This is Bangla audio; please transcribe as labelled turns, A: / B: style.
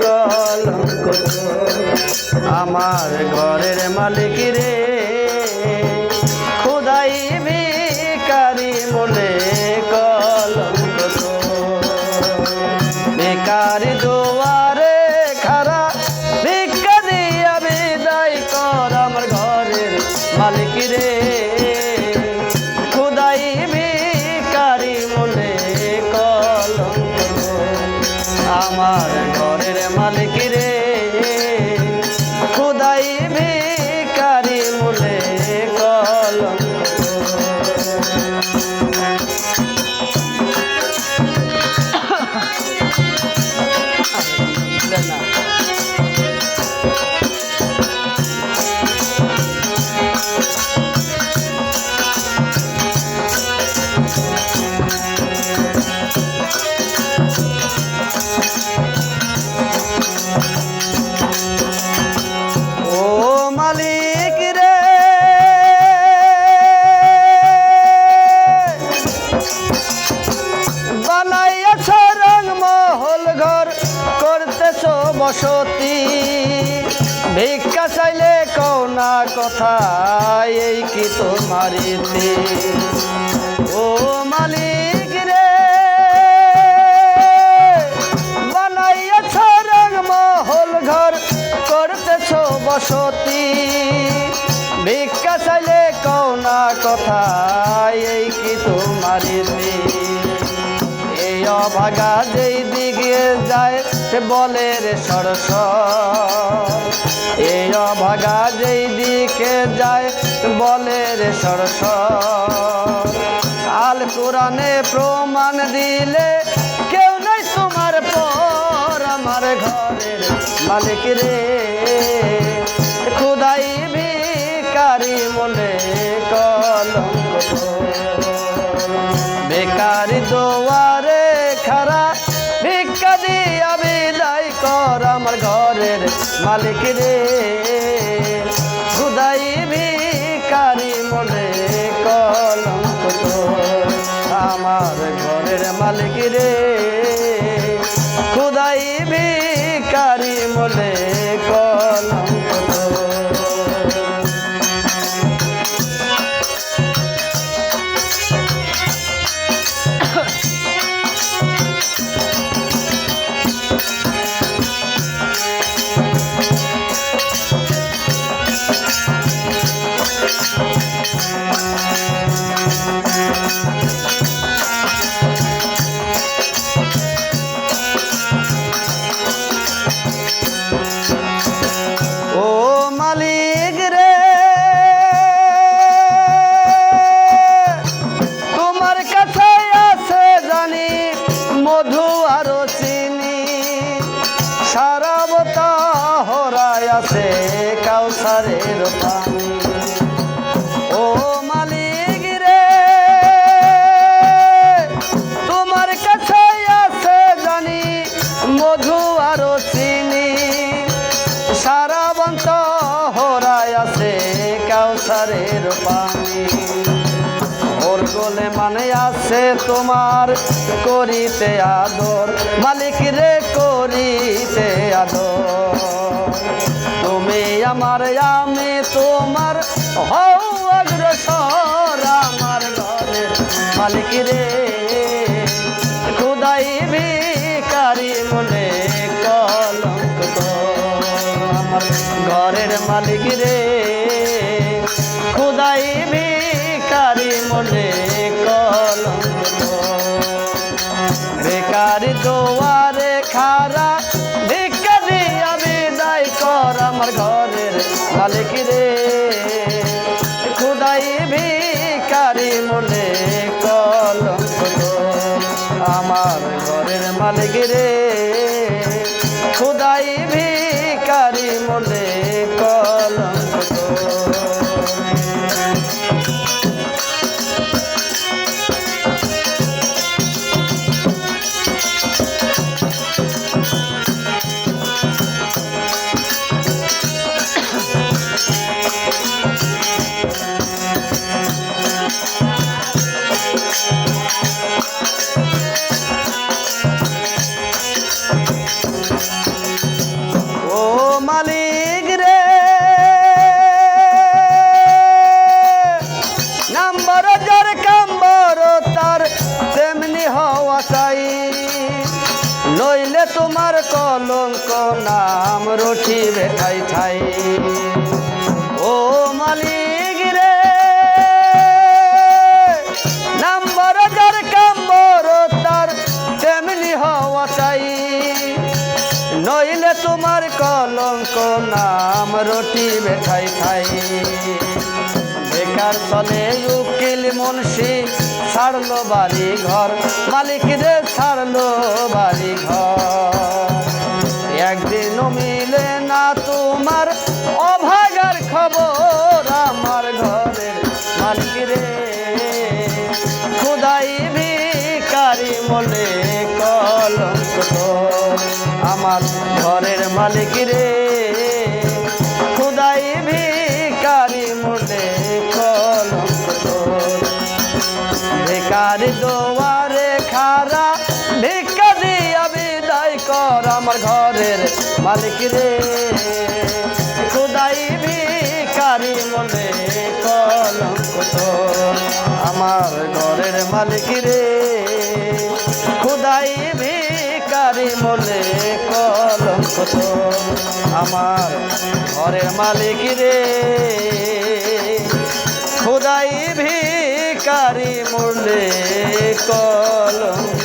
A: কলঙ্ক আমার ঘরের মালিক রে। বসতি। ভিক্ষা চাইলে কৌনা কথা, এই কি তোমার ও মালিক রে, বানাইয়াছ রং মহল ঘর, করতেছ বসতি। ভিক্ষা চাইলে কৌনা কথা, এই কি তোমার? এই অভাগা যেই দিকে যায় বলে রে সরস। এই অভাগা যেই দিকে যায়, বলে রে সরস। আল কোরআনে প্রমাণ দিলে কেউ নাই তোমার পর আমার ঘরের মালিক রে। খুদাই ভিকারি মনে কলঙ্ক। বেকারি দোয়ারে মালিক রে। আছে কাউসারের পানি ও মালিক রে, তোমার কাছে আছে জানি, মধু আরও চিনি। সারা বন্ত হরায় আছে কাউসারের পানি ওর গোলে মানে আছে তোমার করিতে আদর। মালিক রে, করিতে আদর। আমার আমি তোমার হও অগ্রসর আমার ঘরের মালিক রে, খুদাই ভিকারি মনে কলঙ্ক। আমার ঘরের মালিক রে, খুদাই ভিকারি মনে কলঙ্ক তোর। বেকারি দোয়ারে খারা মালিক রে খুদাই আমার ঘরের খুদাই ভিকারি নাম রঠিবে ঠাই ঠাই। ও মালিক রে, নাম্বার যার কাম্বর, তার তেমনি হওয়া চাই। নইলে তোমার কলঙ্ক নাম রটিবে ঠাই ঠাই। বেকার চলে উকিল মুন্সি, ছাড়লো বাড়ি ঘর মালিক রে, ছাড়লো বাড়ি ঘর ভিকারি মলে কলঙ্ক আমার ঘরের মালিক রে, খুদাই ভিকারি মলে কলঙ্ক ভিকারি দোয়ারে খারা ভিক্ষা দিয়া বিদায় কর আমার ঘরের মালিক রে। খুদাই ভিকারি মনে কলঙ্ক আমার ঘরের মালিক রে। তোর আমার ঘরের মালিক রে। খোদাই ভিকারি মূল্যে কলঙ্ক